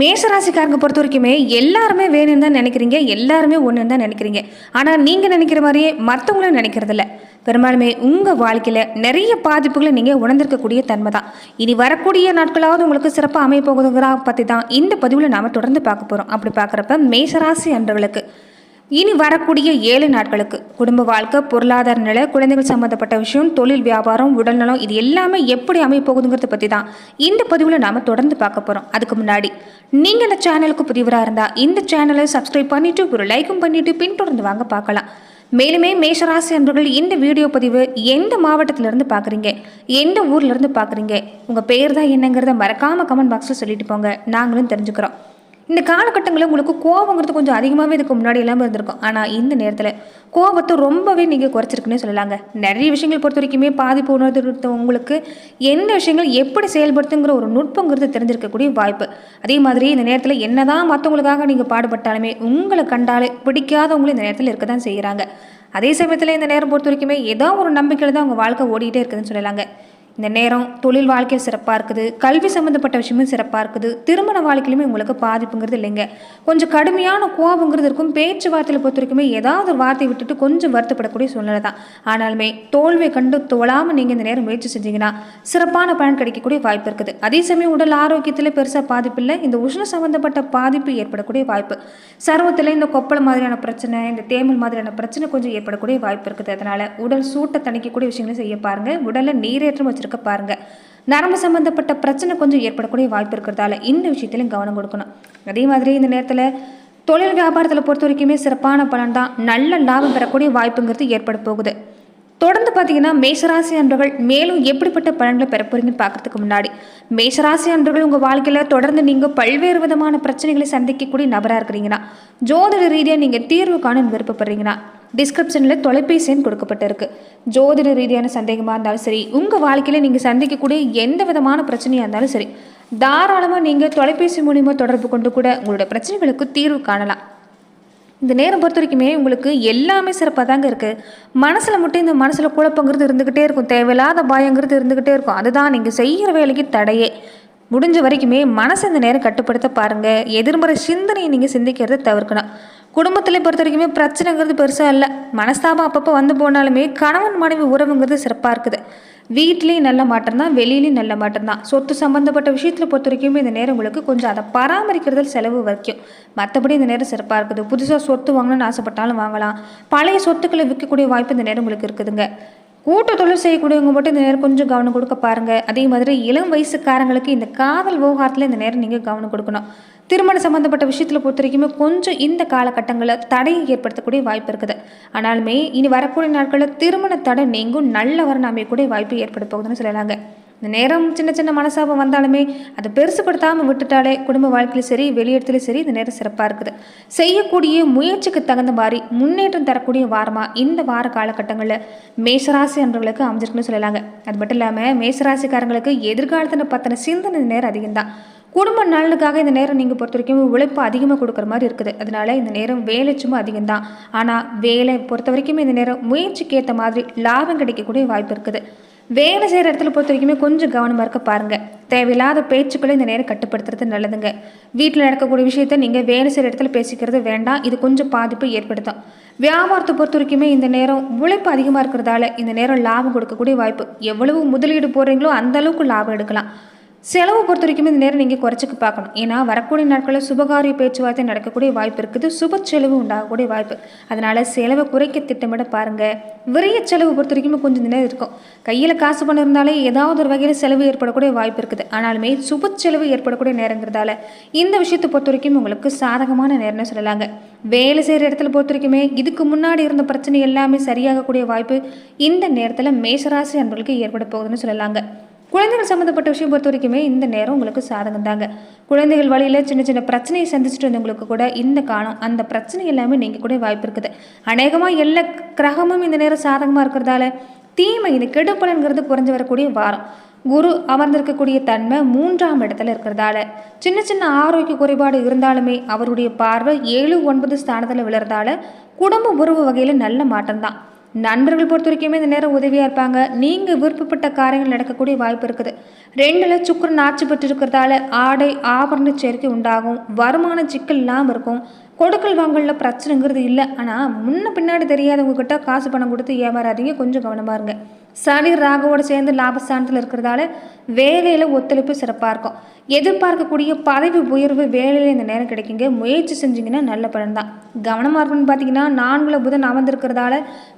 மேஷராசிக்காரங்க பொறுத்த வரைக்குமே எல்லாருமே வேணும்னு தான் நினைக்கிறீங்க எல்லாருமே ஒன்றுன்னு தான் நினைக்கிறீங்க. ஆனால் நீங்கள் நினைக்கிற மாதிரியே மற்றவங்களும் நினைக்கிறதில்ல. பெரும்பாலுமே உங்கள் வாழ்க்கையில் நிறைய பாதிப்புகளை நீங்கள் உணர்ந்திருக்கக்கூடிய தன்மை தான். இனி வரக்கூடிய நாட்களாவது உங்களுக்கு சிறப்பாக அமைய போகுதுங்கிற பற்றி தான் இந்த பதிவில் நாம் தொடர்ந்து பார்க்க போகிறோம் அப்படி பார்க்குறப்ப மேஷராசி அன்றவர்களுக்கு இனி வரக்கூடிய ஏழு நாட்களுக்கு குடும்ப வாழ்க்கை பொருளாதார நிலை குழந்தைகள் சம்மந்தப்பட்ட விஷயம் தொழில் வியாபாரம் உடல்நலம் இது எல்லாமே எப்படி அமையப்போகுதுங்கிறத பற்றி தான் இந்த பதிவில் நாம் தொடர்ந்து பார்க்க போகிறோம் அதுக்கு முன்னாடி நீங்கள் இந்த சேனலுக்கு புதிவராக இருந்தால் இந்த சேனலை சப்ஸ்கிரைப் பண்ணிவிட்டு ஒரு லைக்கும் பண்ணிவிட்டு பின்தொடர்ந்து வாங்க பார்க்கலாம். மேலுமே மேஷராசி அன்பர்கள் இந்த வீடியோ பதிவு எந்த மாவட்டத்திலிருந்து பார்க்குறீங்க? எந்த ஊர்லேருந்து பார்க்குறீங்க? உங்கள் பேர் தான் என்னங்கிறத மறக்காமல் கமெண்ட் பாக்ஸில் சொல்லிட்டு போங்க. நாங்களும் தெரிஞ்சுக்கிறோம். இந்த காலகட்டங்களில் உங்களுக்கு கோபங்கிறது கொஞ்சம் அதிகமாகவே இதுக்கு முன்னாடி இல்லாமல் இருந்திருக்கும். ஆனால் இந்த நேரத்தில் கோபத்தை ரொம்பவே நீங்கள் குறைச்சிருக்குன்னு சொல்லலாங்க. நிறைய விஷயங்கள் பொறுத்த வரைக்குமே பாதிப்பு உணர்ந்து உங்களுக்கு எந்த விஷயங்கள் எப்படி செயல்படுத்துங்கிற ஒரு நுட்பங்கிறது தெரிஞ்சிருக்கக்கூடிய வாய்ப்பு. அதே மாதிரி இந்த நேரத்தில் என்னதான் மற்றவங்களுக்காக நீங்கள் பாடுபட்டாலுமே உங்களை கண்டாலே பிடிக்காதவங்களும் இந்த நேரத்தில் இருக்க தான் செய்கிறாங்க அதே சமயத்தில் இந்த நேரம் பொறுத்த வரைக்குமே ஏதோ ஒரு நம்பிக்கையில் தான் உங்கள் வாழ்க்கை ஓடிக்கிட்டே இருக்குதுன்னு சொல்லலாங்க. இந்த நேரம் தொழில் வாழ்க்கையும் சிறப்பாக இருக்குது கல்வி சம்மந்தப்பட்ட விஷயமும் சிறப்பாக இருக்குது. திருமண வாழ்க்கையிலுமே உங்களுக்கு பாதிப்புங்கிறது இல்லைங்க. கொஞ்சம் கடுமையான கோபங்கிறது இருக்கும். பேச்சுவார்த்தையில் பொறுத்த வரைக்குமே ஏதாவது ஒரு வார்த்தையை விட்டுட்டு கொஞ்சம் வருத்தப்படக்கூடிய சூழ்நிலை தான். ஆனாலுமே தோல்வியை கண்டு தோழாமல் நீங்கள் இந்த நேரம் முயற்சி செஞ்சீங்கன்னா சிறப்பான பலன் கிடைக்கக்கூடிய வாய்ப்பு இருக்குது. அதே சமயம் உடல் ஆரோக்கியத்தில் பெருசாக பாதிப்பு இல்லை. இந்த உஷ்ண சம்மந்தப்பட்ட பாதிப்பு ஏற்படக்கூடிய வாய்ப்பு. சர்வத்தில் இந்த கொப்பளை மாதிரியான பிரச்சனை இந்த தேமல் மாதிரியான பிரச்சனை கொஞ்சம் ஏற்படக்கூடிய வாய்ப்பு இருக்குது. அதனால் உடல் சூட்டை தணிக்கக்கூடிய விஷயங்களை செய்ய பாருங்கள் உடலில் நீரேற்றம் வச்சு வச்சுருக்க பாருங்கள் நரம்பு சம்மந்தப்பட்ட பிரச்சனை கொஞ்சம் ஏற்படக்கூடிய வாய்ப்பு இருக்கிறதால இந்த விஷயத்திலும் கவனம் கொடுக்கணும். அதே மாதிரி இந்த நேரத்தில் தொழில் வியாபாரத்தில் பொறுத்த வரைக்குமே சிறப்பான பலன் தான். நல்ல லாபம் பெறக்கூடிய வாய்ப்புங்கிறது ஏற்பட போகுது. தொடர்ந்து பார்த்தீங்கன்னா மேஷராசி அன்பர்கள் மேலும் எப்படிப்பட்ட பலன்களை பெற போறீங்கன்னு பார்க்கறதுக்கு முன்னாடி மேஷராசி அன்பர்கள் உங்கள் வாழ்க்கையில் தொடர்ந்து நீங்கள் பல்வேறு விதமான பிரச்சனைகளை சந்திக்கக்கூடிய நபராக இருக்கிறீங்கன்னா ஜோதிட ரீதியாக நீங்கள் தீர்வு காண விருப்பப்படுறீங்கன்னா டிஸ்கிரிப்ஷனில் தொலைபேசி எண் கொடுக்கப்பட்டிருக்கு. ஜோதிட ரீதியான சந்தேகமாக இருந்தாலும் சரி உங்கள் வாழ்க்கையில் நீங்கள் சந்திக்கக்கூடிய எந்த விதமான பிரச்சனையாக இருந்தாலும் சரி தாராளமாக நீங்கள் தொலைபேசி மூலிமா தொடர்பு கொண்டு கூட உங்களோட பிரச்சனைகளுக்கு தீர்வு காணலாம். இந்த நேரம் பொறுத்த வரைக்குமே உங்களுக்கு எல்லாமே சிறப்பாக தாங்க இருக்குது மனசில் மட்டும் இந்த மனசில் குழப்பங்கிறது இருந்துக்கிட்டே இருக்கும். தேவையில்லாத பயங்கிறது இருந்துக்கிட்டே இருக்கும். அதுதான் நீங்கள் செய்கிற வேலைக்கு தடையே. முடிஞ்ச வரைக்குமே மனசை இந்த நேரம் கட்டுப்படுத்த பாருங்கள் எதிர்மறை சிந்தனையை நீங்கள் சிந்திக்கிறத தவிர்க்கணும். குடும்பத்தில் பொறுத்த வரைக்குமே பிரச்சனைங்கிறது பெருசாக இல்லை. மனஸ்தாபம் அப்பப்போ வந்து போனாலுமே கணவன் மனைவி உறவுங்கிறது சிறப்பாக இருக்குது. வீட்லேயும் நல்ல மாற்றம் தான் வெளியிலையும் நல்ல மாற்றம் தான். சொத்து சம்மந்தப்பட்ட விஷயத்தில் பொறுத்த வரைக்குமே இந்த நேரம் உங்களுக்கு கொஞ்சம் அதை பராமரிக்கிறதில் செலவு வரைக்கும் மற்றபடி இந்த நேரம் சிறப்பாக இருக்குது. புதுசாக சொத்து வாங்கணும்னு ஆசைப்பட்டாலும் வாங்கலாம். பழைய சொத்துக்களை விற்கக்கூடிய வாய்ப்பு இந்த நேரம் உங்களுக்கு இருக்குதுங்க. கூட்ட தொழில் செய்யக்கூடியவங்க மட்டும் இந்த நேரம் கொஞ்சம் கவனம் கொடுக்க பாருங்கள் அதே மாதிரி இளம் வயசுக்காரங்களுக்கு இந்த காதல் விவகாரத்தில் இந்த நேரம் நீங்கள் கவனம் கொடுக்கணும். திருமணம் சம்மந்தப்பட்ட விஷயத்தில் பொறுத்த வரைக்குமே கொஞ்சம் இந்த காலகட்டங்களில் தடையை ஏற்படுத்தக்கூடிய வாய்ப்பு இருக்குது. ஆனாலுமே இனி வரக்கூடிய நாட்களில் திருமண தடை நீங்கும் நல்ல வரணும் அமையக்கூடிய வாய்ப்பு ஏற்பட போகுதுன்னு சொல்லலாங்க. இந்த நேரம் சின்ன சின்ன மனசாபம் வந்தாலுமே அதை பெருசுப்படுத்தாமல் விட்டுட்டாலே குடும்ப வாழ்க்கையிலும் சரி வெளியிடத்துலையும் சரி இந்த நேரம் சிறப்பாக இருக்குது. செய்யக்கூடிய முயற்சிக்கு தகுந்த மாதிரி முன்னேற்றம் தரக்கூடிய வாரமாக இந்த வார காலகட்டங்களில் மேசராசி அன்றவர்களுக்கு அமைஞ்சிருக்குன்னு சொல்லலாங்க. அது மட்டும் இல்லாமல் மேசராசிக்காரங்களுக்கு எதிர்காலத்தில் பற்றின சிந்தனை இந்த நேரம் அதிகம்தான். குடும்ப நலனுக்காக இந்த நேரம் நீங்கள் பொறுத்த வரைக்கும் உழைப்பு அதிகமாக கொடுக்குற மாதிரி இருக்குது. அதனால இந்த நேரம் வேலை சும்மா அதிகம்தான். ஆனால் வேலை பொறுத்த வரைக்கும் இந்த நேரம் முயற்சிக்கு ஏற்ற மாதிரி லாபம் கிடைக்கக்கூடிய வாய்ப்பு இருக்குது. வேலை செய்கிற இடத்துல பொறுத்த வரைக்குமே கொஞ்சம் கவனமாக இருக்க பாருங்கள் தேவையில்லாத பேச்சுக்களை இந்த நேரம் கட்டுப்படுத்துறது நல்லதுங்க. வீட்டில் நடக்கக்கூடிய விஷயத்த நீங்கள் வேலை செய்கிற இடத்துல பேசிக்கிறது வேண்டாம். இது கொஞ்சம் பாதிப்பு ஏற்படுத்தும். வியாபாரத்தை பொறுத்த வரைக்குமே இந்த நேரம் உழைப்பு அதிகமாக இருக்கிறதால இந்த நேரம் லாபம் கொடுக்கக்கூடிய வாய்ப்பு எவ்வளவு முதலீடு போடுறீங்களோ அந்த அளவுக்கு லாபம் எடுக்கலாம். செலவு பொறுத்த வரைக்கும் இந்த நேரம் நீங்கள் குறைச்சிக்க பார்க்கணும். ஏன்னா வரக்கூடிய நாட்களில் சுபகாரிய பேச்சுவார்த்தை நடக்கக்கூடிய வாய்ப்பு இருக்குது. சுப செலவு உண்டாகக்கூடிய வாய்ப்பு. அதனால் செலவை குறைக்க திட்டமிட பாருங்கள் விரைய செலவு பொறுத்த வரைக்கும் கொஞ்சம் நேரம் இருக்கும். கையில் காசு பணம் இருந்தாலே ஏதாவது ஒரு வகையில் செலவு ஏற்படக்கூடிய வாய்ப்பு இருக்குது. ஆனாலுமே சுப செலவு ஏற்படக்கூடிய நேரங்கிறதால இந்த விஷயத்தை பொறுத்த வரைக்கும் உங்களுக்கு சாதகமான நேரம்னு சொல்லலாங்க. வேலை செய்கிற இடத்துல பொறுத்த வரைக்குமே இதுக்கு முன்னாடி இருந்த பிரச்சனை எல்லாமே சரியாகக்கூடிய வாய்ப்பு இந்த நேரத்தில் மேசராசி அன்பர்களுக்கு ஏற்பட போகுதுன்னு சொல்லலாங்க. குழந்தைகள் சம்மந்தப்பட்ட விஷயம் பொறுத்த வரைக்குமே இந்த நேரம் உங்களுக்கு சாதகம் தாங்க. குழந்தைகள் வழியில் சின்ன சின்ன பிரச்சனையை சந்திச்சுட்டு வந்தவங்களுக்கு கூட இந்த காலம் அந்த பிரச்சனை எல்லாமே நீங்கள் கூட வாய்ப்பு இருக்குது. அநேகமாக எல்லா கிரகமும் இந்த நேரம் சாதகமாக இருக்கிறதால தீமை இது கெடுப்பலன்கிறது குறைஞ்சு வரக்கூடிய வாரம். குரு அமர்ந்திருக்கக்கூடிய தன்மை மூன்றாம் இடத்துல இருக்கிறதால சின்ன சின்ன ஆரோக்கிய குறைபாடு இருந்தாலுமே அவருடைய பார்வை ஏழு ஒன்பது ஸ்தானத்தில் விழுறதால குடும்ப உறவு வகையில் நல்ல மாற்றம்தான். நண்பர்கள் பொறுத்த வரைக்குமே இந்த நேரம் உதவியாக இருப்பாங்க. நீங்கள் விருப்பப்பட்ட காரியங்கள் நடக்கக்கூடிய வாய்ப்பு இருக்குது. ரெண்டில் சுக்கரன் ஆட்சி பெற்று இருக்கிறதால ஆடை ஆபரண சேர்க்கை உண்டாகும். வருமான சிக்கல் இல்லாமல் இருக்கும். கொடுக்கல் வாங்கலில் பிரச்சனைங்கிறது இல்லை. ஆனால் முன்ன பின்னாடி தெரியாதவங்க கிட்ட காசு பணம் கொடுத்து ஏமாறாதீங்க. கொஞ்சம் கவனமாக இருங்க. சனி ராகுவோடு சேர்ந்து லாபஸ்தானத்தில் இருக்கிறதால வேலையில் ஒத்துழைப்பு சிறப்பாக இருக்கும். எதிர்பார்க்கக்கூடிய பதவி உயர்வு வேலையில் இந்த நேரம் கிடைக்குங்க. முயற்சி செஞ்சீங்கன்னா நல்ல பலன் தான். கவனமாக இருக்கும்னு பார்த்தீங்கன்னா நான்குல புதன் அமர்ந்திருக்கிறதால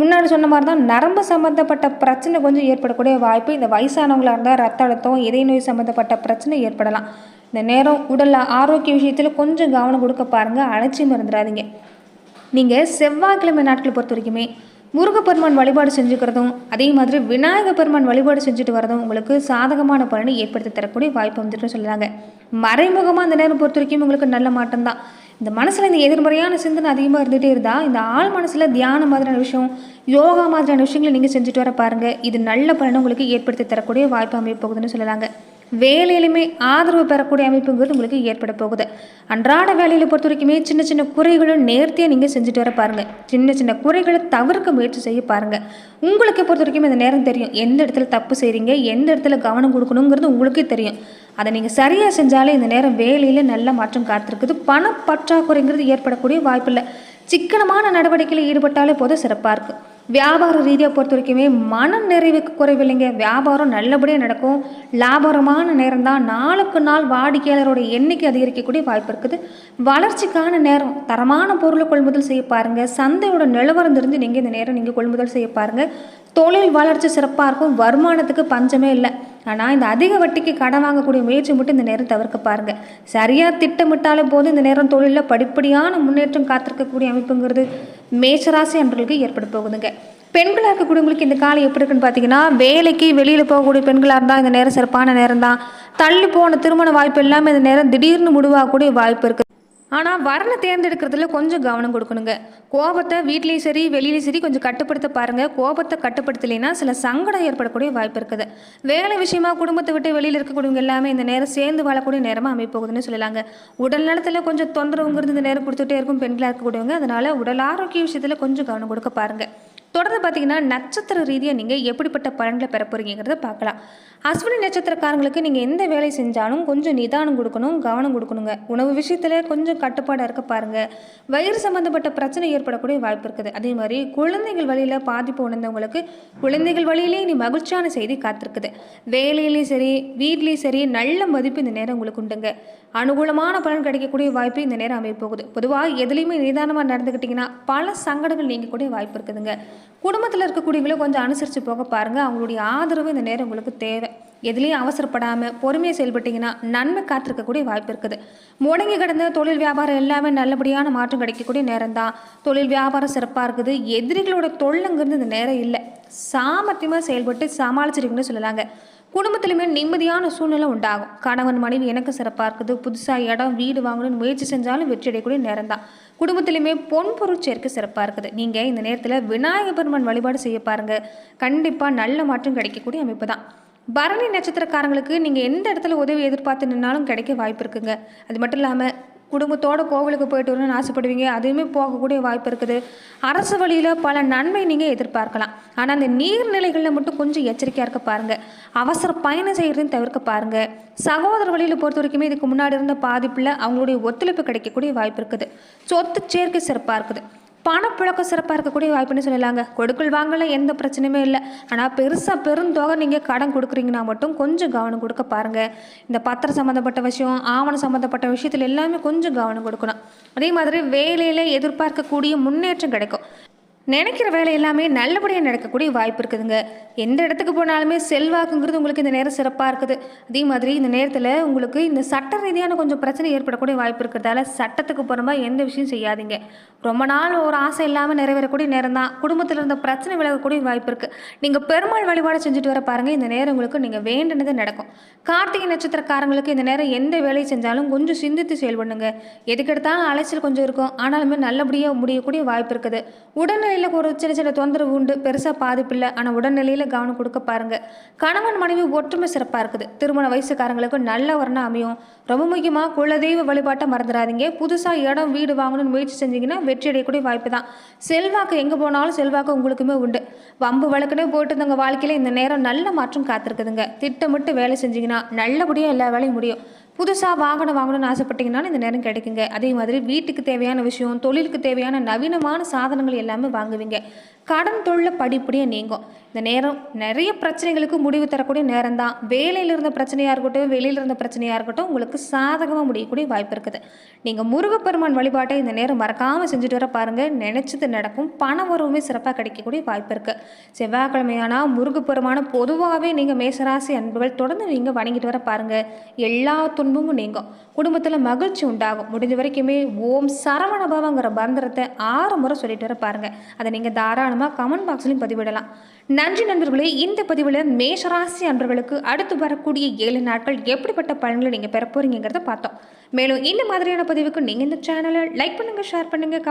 முன்னாடி சொன்ன மாதிரி தான் நரம்பு சம்மந்தப்பட்ட பிரச்சனை கொஞ்சம் ஏற்படக்கூடிய வாய்ப்பு. இந்த வயசானவங்களாக இருந்தால் ரத்த அழுத்தம் இதய நோய் சம்மந்தப்பட்ட பிரச்சனை ஏற்படலாம். இந்த நேரம் உடல் ஆரோக்கிய விஷயத்தில் கொஞ்சம் கவனம் கொடுக்க பாருங்கள் அலட்சியம் இருந்துடாதீங்க. நீங்கள் செவ்வாய்க்கிழமை நாட்களை பொறுத்த வரைக்குமே முருகப்பெருமான் வழிபாடு செஞ்சுக்கிறதும் அதே மாதிரி விநாயக பெருமான் வழிபாடு செஞ்சுட்டு வரதும் உங்களுக்கு சாதகமான பலனை ஏற்படுத்தி தரக்கூடிய வாய்ப்பு வந்துட்டு சொல்கிறாங்க மறைமுகமாக அந்த நேரம் பொறுத்த வரைக்கும் உங்களுக்கு நல்ல மாற்றம் தான் இந்த மனசில் இந்த எதிர்மறையான சிந்தனை அதிகமாக இருந்துகிட்டே இருந்தால் இந்த ஆள் மனசில் தியானம் மாதிரியான விஷயம் யோகா மாதிரியான விஷயங்களை நீங்கள் செஞ்சுட்டு வர பாருங்கள் இது நல்ல பலனை உங்களுக்கு ஏற்படுத்தி தரக்கூடிய வாய்ப்பு அமைய போகுதுன்னு சொல்லலாங்க வேலையிலுமே ஆதரவு பெறக்கூடிய அமைப்புங்கிறது உங்களுக்கு ஏற்பட போகுது. அன்றாட வேலையில் பொறுத்த வரைக்குமே சின்ன சின்ன குறைகளும் நேர்த்தியாக நீங்கள் செஞ்சுட்டு வர பாருங்கள் சின்ன சின்ன குறைகளை தவிர்க்க முயற்சி செய்ய பாருங்கள் உங்களுக்கு பொறுத்த வரைக்கும் இந்த நேரம் தெரியும். எந்த இடத்துல தப்பு செய்கிறீங்க எந்த இடத்துல கவனம் கொடுக்கணுங்கிறது உங்களுக்கே தெரியும். அதை நீங்கள் சரியாக செஞ்சாலே இந்த நேரம் வேலையில் நல்ல மாற்றம் காத்திருக்குது. பண பற்றாக்குறைங்கிறது ஏற்படக்கூடிய வாய்ப்பில்லை. சிக்கனமான நடவடிக்கையில் ஈடுபட்டாலே போதும். சிறப்பாக இருக்குது வியாபார ரீதியாக பொறுத்த வரைக்குமே மன நிறைவுக்கு குறைவில்லைங்க. வியாபாரம் நல்லபடியாக நடக்கும். லாபகரமான நேரம் தான். நாளுக்கு நாள் வாடிக்கையாளரோட எண்ணிக்கை அதிகரிக்கக்கூடிய வாய்ப்பு இருக்குது. வளர்ச்சிக்கான நேரம். தரமான பொருளை கொள்முதல் செய்ய பாருங்கள் சந்தையோட நிலவரம் தெரிஞ்சு நீங்கள் இந்த நேரம் நீங்கள் கொள்முதல் செய்ய பாருங்கள் தொழில் வளர்ச்சி சிறப்பாக இருக்கும். வருமானத்துக்கு பஞ்சமே இல்லை. ஆனால் இந்த அதிக வட்டிக்கு கடன் வாங்கக்கூடிய முயற்சி மட்டும் இந்த நேரம் தவிர்க்க பாருங்கள் சரியாக திட்டமிட்டாலே போதும் இந்த நேரம் தொழிலில். படிப்படியான முன்னேற்றம் காத்திருக்கக்கூடிய அமைப்புங்கிறது. மேஷராசி அன்பர்களுக்கு ஏற்பட போகுதுங்க. பெண்களாக இருக்கக்கூடியவங்களுக்கு இந்த காலம் எப்படி இருக்குன்னு பார்த்தீங்கன்னா வேலைக்கு வெளியில் போகக்கூடிய பெண்களாக இருந்தால் இந்த நேரம் சிறப்பான நேரம் தான் தள்ளி போன திருமண வாய்ப்பு எல்லாமே இந்த நேரம் திடீர்னு முடிவாகக்கூடிய வாய்ப்பு இருக்குது ஆனால் வரனை தேர்ந்தெடுக்கிறதுல கொஞ்சம் கவனம் கொடுக்கணுங்க. கோபத்தை வீட்லேயும் சரி வெளியிலையும் சரி கொஞ்சம் கட்டுப்படுத்த பாருங்கள் கோபத்தை கட்டுப்படுத்தலைன்னா சில சங்கடம் ஏற்படக்கூடிய வாய்ப்பு இருக்குது. வேலை விஷயமா குடும்பத்தை விட்டு வெளியில் இருக்கக்கூடியவங்க எல்லாமே இந்த நேரம் சேர்ந்து வாழக்கூடிய நேரமாக அமைப்போகுதுன்னு சொல்லலாங்க. உடல் நலத்தில் கொஞ்சம் தொந்தரவுங்கிறது இந்த நேரம் கொடுத்துட்டே இருக்கும் பெண்களாக இருக்கக்கூடியவங்க. அதனால் உடல் ஆரோக்கிய விஷயத்தில் கொஞ்சம் கவனம் கொடுக்க பாருங்கள் தொடர்ந்து பார்த்தீங்கன்னா நட்சத்திர ரீதியாக நீங்கள் எப்படிப்பட்ட பலன்களை பெற போகிறீங்கிறத பார்க்கலாம். அஸ்வினி நட்சத்திரக்காரங்களுக்கு நீங்கள் எந்த வேலை செஞ்சாலும் கொஞ்சம் நிதானம் கொடுக்கணும் கவனம் கொடுக்கணுங்க. உணவு விஷயத்தில் கொஞ்சம் கட்டுப்பாடாக இருக்க பாருங்கள் வயிறு சம்மந்தப்பட்ட பிரச்சனை ஏற்படக்கூடிய வாய்ப்பு இருக்குது. அதே மாதிரி குழந்தைகள் வழியில் பாதிப்பு உணர்ந்தவங்களுக்கு குழந்தைகள் வழியிலே நீ மகிழ்ச்சியான செய்தி காத்திருக்குது. வேலையிலையும் சரி வீட்லேயும் சரி நல்ல மதிப்பு இந்த நேரம் உங்களுக்கு உண்டுங்க. அனுகூலமான பலன் கிடைக்கக்கூடிய வாய்ப்பு இந்த நேரம் அமைய போகுது. பொதுவாக எதுலேயுமே நிதானமாக நடந்துக்கிட்டிங்கன்னா பல சங்கடங்கள் நீங்கக்கூடிய வாய்ப்பு இருக்குதுங்க. குடும்பத்தில் இருக்கக்கூடியவங்களும் கொஞ்சம் அனுசரித்து போக பாருங்கள் அவங்களுடைய ஆதரவு இந்த நேரம் உங்களுக்கு தேவை. எதுலேயும் அவசரப்படாமல் பொறுமையாக செயல்பட்டீங்கன்னா நன்மை காத்திருக்கக்கூடிய வாய்ப்பு இருக்குது. முடங்கி கிடந்த தொழில் வியாபாரம் எல்லாமே நல்லபடியான மாற்றம் கிடைக்கக்கூடிய நேரம் தான் தொழில் வியாபாரம் சிறப்பாக இருக்குது. எதிரிகளோட தொல்லைங்கிறது இந்த நேரம் இல்லை. சாமர்த்தியமாக செயல்பட்டு சமாளிச்சிருக்குன்னு சொல்லலாங்க. குடும்பத்திலுமே நிம்மதியான சூழ்நிலை உண்டாகும். கணவன் மனைவி எனக்கு சிறப்பாக இருக்குது. புதுசாக இடம் வீடு வாங்கணும்னு முயற்சி செஞ்சாலும் வெற்றியடையக்கூடிய நேரம் தான் குடும்பத்திலுமே பொன் பொருள் சேர்க்கை சிறப்பாக இருக்குது. நீங்கள் இந்த நேரத்தில் விநாயகர் பெருமான் வழிபாடு செய்ய பாருங்கள் கண்டிப்பாக நல்ல மாற்றம் கிடைக்கக்கூடிய அமைப்பு தான் பரணி நட்சத்திரக்காரங்களுக்கு நீங்கள் எந்த இடத்துல உதவி எதிர்பார்த்து நின்னாலும் கிடைக்க வாய்ப்பு இருக்குங்க. அது மட்டும் இல்லாமல் குடும்பத்தோட கோவிலுக்கு போயிட்டு வரணும்னு ஆசைப்படுவீங்க. அதுவுமே போகக்கூடிய வாய்ப்பு இருக்குது. அரசு வழியில் பல நன்மை நீங்கள் எதிர்பார்க்கலாம். ஆனால் அந்த நீர்நிலைகளில் மட்டும் கொஞ்சம் எச்சரிக்கையாக இருக்க பாருங்கள் அவசர பயணம் செய்கிறதையும் தவிர்க்க பாருங்கள் சகோதர வழியில் பொறுத்த வரைக்குமே இதுக்கு முன்னாடி இருந்த பாதிப்பில் அவங்களுடைய ஒத்துழைப்பு கிடைக்கக்கூடிய வாய்ப்பு இருக்குது. சொத்து சேர்க்கை சிறப்பாக இருக்குது. பணப்புழக்கம் சிறப்பாக இருக்கக்கூடிய வாய்ப்புன்னு சொல்லலாங்க. கொடுக்கல் வாங்கல எந்த பிரச்சனையுமே இல்லை. ஆனால் பெருசாக பெருந்தொகை நீங்கள் கடன் கொடுக்குறீங்கன்னா மட்டும் கொஞ்சம் கவனம் கொடுக்க பாருங்கள் இந்த பத்திரம் சம்மந்தப்பட்ட விஷயம் ஆவணம் சம்மந்தப்பட்ட விஷயத்தில் எல்லாமே கொஞ்சம் கவனம் கொடுக்கணும். அதே மாதிரி வேலையில் எதிர்பார்க்கக்கூடிய முன்னேற்றம் கிடைக்கும். நினைக்கிற வேலை எல்லாமே நல்லபடியாக நடக்கக்கூடிய வாய்ப்பு இருக்குதுங்க. எந்த இடத்துக்கு போனாலுமே செல்வாக்குங்கிறது உங்களுக்கு இந்த நேரம் சிறப்பாக இருக்குது. அதே மாதிரி இந்த நேரத்தில் உங்களுக்கு இந்த சட்ட ரீதியான கொஞ்சம் பிரச்சனை ஏற்படக்கூடிய வாய்ப்பு இருக்கிறதால சட்டத்துக்கு புறமா எந்த விஷயம் செய்யாதீங்க. ரொம்ப நாள் ஒரு ஆசை இல்லாமல் நிறைவேறக்கூடிய நேரம் தான் குடும்பத்தில் இருந்த பிரச்சனை விலகக்கூடிய வாய்ப்பு இருக்குது நீங்கள் பெருமாள் வழிபாடு செஞ்சுட்டு வர பாருங்கள் இந்த நேரம் உங்களுக்கு நீங்கள் வேண்டினது நடக்கும். கார்த்திகை நட்சத்திரக்காரங்களுக்கு இந்த நேரம் எந்த வேலையை செஞ்சாலும் கொஞ்சம் சிந்தித்து செயல்படுங்க. எதுக்கெடுத்தாலும் அலைச்சல் கொஞ்சம் இருக்கும். ஆனாலுமே நல்லபடியாக முடியக்கூடிய வாய்ப்பு இருக்குது. உடனே உடல்நிலையில் ஒரு சின்ன சின்ன தொந்தரவு உண்டு. பெருசாக பாதிப்பு இல்லை ஆனால் உடல்நிலையில் கவனம் கொடுக்க பாருங்கள் கணவன் மனைவி ஒற்றுமை சிறப்பாக இருக்குது. திருமண வயசுக்காரங்களுக்கு நல்ல வரணும் அமையும். ரொம்ப முக்கியமாக குலதெய்வ வழிபாட்டை மறந்துடாதீங்க. புதுசாக இடம் வீடு வாங்கணும்னு முயற்சி செஞ்சீங்கன்னா வெற்றி அடையக்கூடிய வாய்ப்பு தான். செல்வாக்கு எங்கே போனாலும் செல்வாக்கு உங்களுக்குமே உண்டு. வம்பு வழக்குனே போட்டு இருந்தவங்க வாழ்க்கையில் இந்த நேரம் நல்ல மாற்றம் காத்திருக்குதுங்க. திட்டமிட்டு வேலை செஞ்சீங்கன்னா நல்லபடியாக எல்லா வேலையும் முடியும். புதுசாக வாகனம் வாங்கணும்னு ஆசைப்பட்டீங்கன்னாலும் இந்த நேரம் கிடைக்குங்க. அதே மாதிரி வீட்டுக்கு தேவையான விஷயம் தொழிலுக்கு தேவையான நவீனமான சாதனங்கள் எல்லாமே வாங்குவீங்க. கடன் தொழில் படிப்படியாக நீங்கும். இந்த நேரம் நிறைய பிரச்சனைகளுக்கு முடிவு தரக்கூடிய நேரம் தான் வேலையில் இருந்த பிரச்சனையாக இருக்கட்டும் வெளியில் இருந்த பிரச்சனையாக இருக்கட்டும் உங்களுக்கு சாதகமாக முடியக்கூடிய வாய்ப்பு இருக்குது. நீங்கள் முருகப்பெருமான் வழிபாட்டை இந்த நேரம் மறக்காமல் செஞ்சுட்டு வர பாருங்கள் நினச்சது நடக்கும். பண உறவுமே சிறப்பாக கிடைக்கக்கூடிய வாய்ப்பு இருக்குது செவ்வாய்க்கிழமையானால் முருகப்பெருமான பொதுவாகவே நீங்கள் மேசராசி அன்புகள் தொடர்ந்து நீங்கள் வணங்கிட்டு வர பாருங்கள் எல்லா துன்பமும் நீங்கும். குடும்பத்தில் மகிழ்ச்சி உண்டாகும். முடிஞ்ச வரைக்குமே ஓம் சரவணபவங்கிற மந்திரத்தை ஆறு முறை சொல்லிட்டு வர பாருங்கள் அதை நீங்கள் தாராளமாக கமெண்ட் பாக்ஸ்லையும் பதிவிடலாம். நன்றி நண்பர்களே இந்த பதிவில் மேஷராசி அன்பர்களுக்கு அடுத்து வரக்கூடிய ஏழு நாட்கள் எப்படிப்பட்ட பலன்களை நீங்கள் பெற போறீங்கிறத பார்த்தோம். மேலும் இந்த மாதிரியான பதிவுக்கு நீங்கள் இந்த சேனலை லைக் பண்ணுங்கள் ஷேர் பண்ணுங்கள்